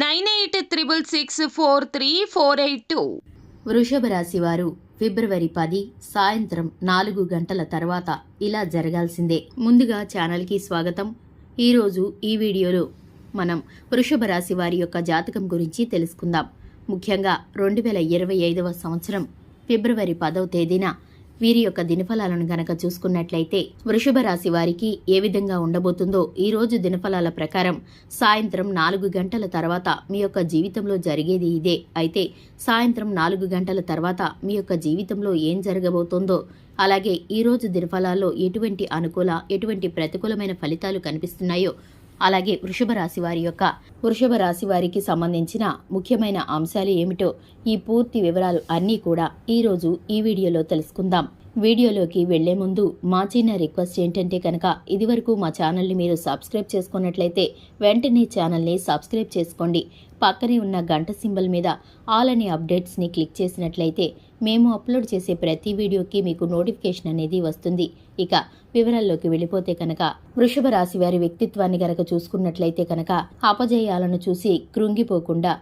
nine eight triple six four three four eight two. వృషభ రాశి వారు ఫిబ్రవరి పది సాయంత్రం నాలుగు గంటల తర్వాత ఇలా జరగాల్సిందే. ముందుగా ఛానల్కి స్వాగతం. ఈరోజు ఈ వీడియోలో మనం వృషభ రాశి వారి యొక్క జాతకం గురించి తెలుసుకుందాం. ముఖ్యంగా రెండు వేల ఇరవై ఐదవ సంవత్సరం ఫిబ్రవరి పదవ తేదీన వీరి యొక్క దినఫలాలను గనక చూసుకున్నట్లయితే వృషభ రాశి వారికి ఏ విధంగా ఉండబోతుందో ఈ రోజు దినఫలాల ప్రకారం సాయంత్రం నాలుగు గంటల తర్వాత మీ యొక్క జీవితంలో జరిగేది ఇదే. అయితే సాయంత్రం నాలుగు గంటల తర్వాత మీ యొక్క జీవితంలో ఏం జరగబోతుందో అలాగే ఈ రోజు దినఫలాల్లో ఎటువంటి అనుకూల ఎటువంటి ప్రతికూలమైన ఫలితాలు కనిపిస్తున్నాయో అలాగే వృషభ రాశి వారి యొక్క వృషభ రాశి వారికి సంబంధించిన ముఖ్యమైన అంశాలు ఏమిటో ఈ పూర్తి వివరాలు అన్నీ కూడా ఈరోజు ఈ వీడియోలో తెలుసుకుందాం. వీడియోలోకి వెళ్ళే ముందు మా చిన్న రిక్వెస్ట్ ఏంటంటే కనుక ఇదివరకు మా ఛానల్ని మీరు సబ్స్క్రైబ్ చేసుకున్నట్లయితే వెంటనే ఛానల్ని సబ్స్క్రైబ్ చేసుకోండి. పక్కనే ఉన్న గంట సింబల్ మీద ఆల్ అనే అప్డేట్స్ని క్లిక్ చేసినట్లయితే మేము అప్లోడ్ చేసే ప్రతి వీడియోకి మీకు నోటిఫికేషన్ అనేది వస్తుంది. ఇక వివరాల్లోకి వెళ్ళిపోతే కనుక వృషభ రాశి వారి వ్యక్తిత్వాన్ని గనక చూసుకున్నట్లయితే కనుక అపజయాలను చూసి కృంగిపోకుండా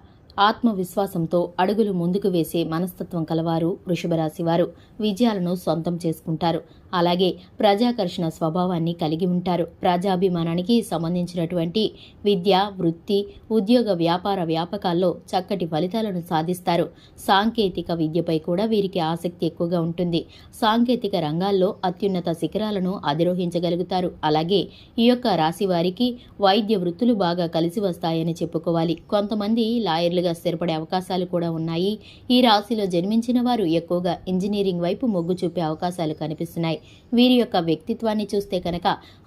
ఆత్మవిశ్వాసంతో అడుగులు ముందుకు వేసే మనస్తత్వం కలవారు వృషభరాశివారు. విజయాలను సొంతం చేసుకుంటారు. అలాగే ప్రజాకర్షణ స్వభావాన్ని కలిగి ఉంటారు. ప్రజాభిమానానికి సంబంధించినటువంటి విద్య వృత్తి ఉద్యోగ వ్యాపార వ్యాపకాల్లో చక్కటి ఫలితాలను సాధిస్తారు. సాంకేతిక విద్యపై కూడా వీరికి ఆసక్తి ఎక్కువగా ఉంటుంది. సాంకేతిక రంగాల్లో అత్యున్నత శిఖరాలను అధిరోహించగలుగుతారు. అలాగే ఈ యొక్క రాశి వారికి వైద్య వృత్తులు బాగా కలిసి వస్తాయని చెప్పుకోవాలి. కొంతమంది లాయర్లుగా స్థిరపడే అవకాశాలు కూడా ఉన్నాయి. ఈ రాశిలో జన్మించిన వారు ఎక్కువగా ఇంజనీరింగ్ వైపు మొగ్గు చూపే అవకాశాలు కనిపిస్తున్నాయి. వీరి యొక్క వ్యక్తిత్వాన్ని చూస్తే కనుక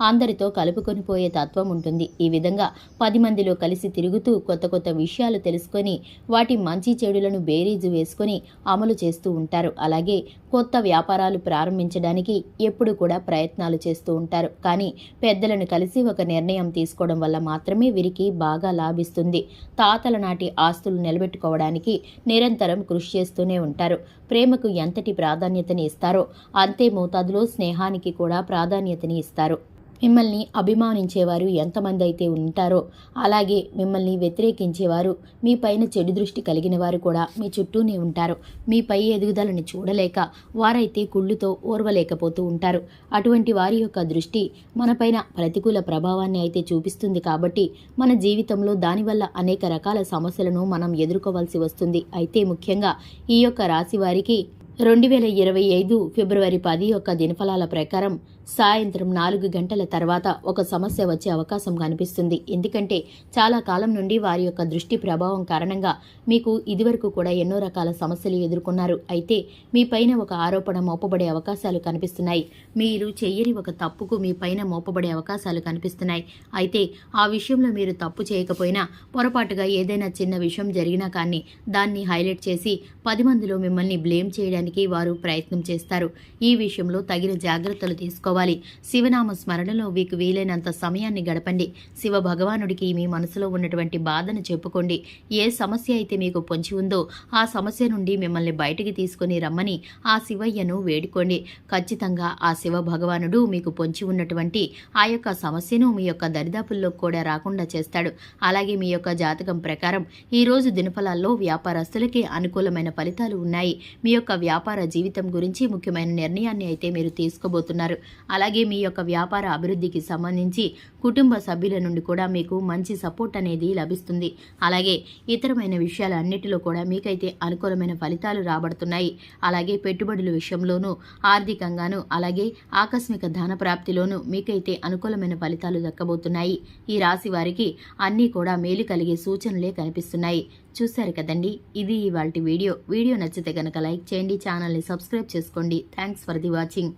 అందరితో కలుపుకొని పోయే తత్వం ఉంటుంది. ఈ విధంగా పది మందిలో కలిసి తిరుగుతూ కొత్త కొత్త విషయాలు తెలుసుకొని వాటి మంచి చెడులను బేరీజు వేసుకొని అమలు చేస్తూ ఉంటారు. అలాగే కొత్త వ్యాపారాలు ప్రారంభించడానికి ఎప్పుడు కూడా ప్రయత్నాలు చేస్తూ ఉంటారు. కానీ పెద్దలను కలిసి ఒక నిర్ణయం తీసుకోవడం వల్ల మాత్రమే వీరికి బాగా లాభిస్తుంది. తాతల నాటి ఆస్తులు నిలబెట్టుకోవడానికి నిరంతరం కృషి చేస్తూనే ఉంటారు. ప్రేమకు ఎంతటి ప్రాధాన్యతని ఇస్తారో అంతే మోతాదులో స్నేహానికి కూడా ప్రాధాన్యతని ఇస్తారు. మిమ్మల్ని అభిమానించేవారు ఎంతమంది అయితే ఉంటారో అలాగే మిమ్మల్ని వ్యతిరేకించేవారు మీ పైన చెడు దృష్టి కలిగిన వారు కూడా మీ చుట్టూనే ఉంటారు. మీపై ఎదుగుదలని చూడలేక వారైతే కుళ్ళుతో ఓర్వలేకపోతూ ఉంటారు. అటువంటి వారి యొక్క దృష్టి మనపైన ప్రతికూల ప్రభావాన్ని అయితే చూపిస్తుంది కాబట్టి మన జీవితంలో దానివల్ల అనేక రకాల సమస్యలను మనం ఎదుర్కోవాల్సి వస్తుంది. అయితే ముఖ్యంగా ఈ యొక్క రాశి వారికి రెండు వేల ఇరవై ఐదు ఫిబ్రవరి పది యొక్క దినఫలాల ప్రకారం సాయంత్రం నాలుగు గంటల తర్వాత ఒక సమస్య వచ్చే అవకాశం కనిపిస్తుంది. ఎందుకంటే చాలా కాలం నుండి వారి యొక్క దృష్టి ప్రభావం కారణంగా మీకు ఇదివరకు కూడా ఎన్నో రకాల సమస్యలు ఎదుర్కొన్నారు. అయితే మీ పైన ఒక ఆరోపణ మోపబడే అవకాశాలు కనిపిస్తున్నాయి. మీరు చెయ్యని ఒక తప్పుకు మీ పైన మోపబడే అవకాశాలు కనిపిస్తున్నాయి. అయితే ఆ విషయంలో మీరు తప్పు చేయకపోయినా పొరపాటుగా ఏదైనా చిన్న విషయం జరిగినా కానీ దాన్ని హైలైట్ చేసి పది మందిలో మిమ్మల్ని బ్లేమ్ చేయడానికి వారు ప్రయత్నం చేస్తారు. ఈ విషయంలో తగిన జాగ్రత్తలు తీసుకోవాలి. శివనామ స్మరణలో మీకు వీలైనంత సమయాన్ని గడపండి. శివ భగవానుడికి మీ మనసులో ఉన్నటువంటి బాధను చెప్పుకోండి. ఏ సమస్య అయితే మీకు పొంచి ఉందో ఆ సమస్య నుండి మిమ్మల్ని బయటికి తీసుకొని రమ్మని ఆ శివయ్యను వేడుకోండి. ఖచ్చితంగా ఆ శివ భగవానుడు మీకు పొంచి ఉన్నటువంటి ఆ యొక్క సమస్యను మీ యొక్క దరిదాపుల్లో కూడా రాకుండా చేస్తాడు. అలాగే మీ యొక్క జాతకం ప్రకారం ఈ రోజు దినఫలాల్లో వ్యాపారస్తులకి అనుకూలమైన ఫలితాలు ఉన్నాయి. మీ యొక్క వ్యాపార జీవితం గురించి ముఖ్యమైన నిర్ణయాన్ని అయితే మీరు తీసుకోబోతున్నారు. అలాగే మీ యొక్క వ్యాపార అభివృద్ధికి సంబంధించి కుటుంబ సభ్యుల నుండి కూడా మీకు మంచి సపోర్ట్ అనేది లభిస్తుంది. అలాగే ఇతరమైన విషయాలన్నిటిలో కూడా మీకైతే అనుకూలమైన ఫలితాలు రాబడుతున్నాయి. అలాగే పెట్టుబడుల విషయంలోనూ ఆర్థికంగాను అలాగే ఆకస్మిక ధన ప్రాప్తిలోనూ మీకైతే అనుకూలమైన ఫలితాలు దక్కబోతున్నాయి. ఈ రాశి వారికి అన్నీ కూడా మేలు కలిగే సూచనలే కనిపిస్తున్నాయి. చూశారు కదండి? ఇది ఇవాళ వీడియో. వీడియో నచ్చితే కనుక లైక్ చేయండి ఛానల్ని సబ్స్క్రైబ్ చేసుకోండి. Thanks for the watching.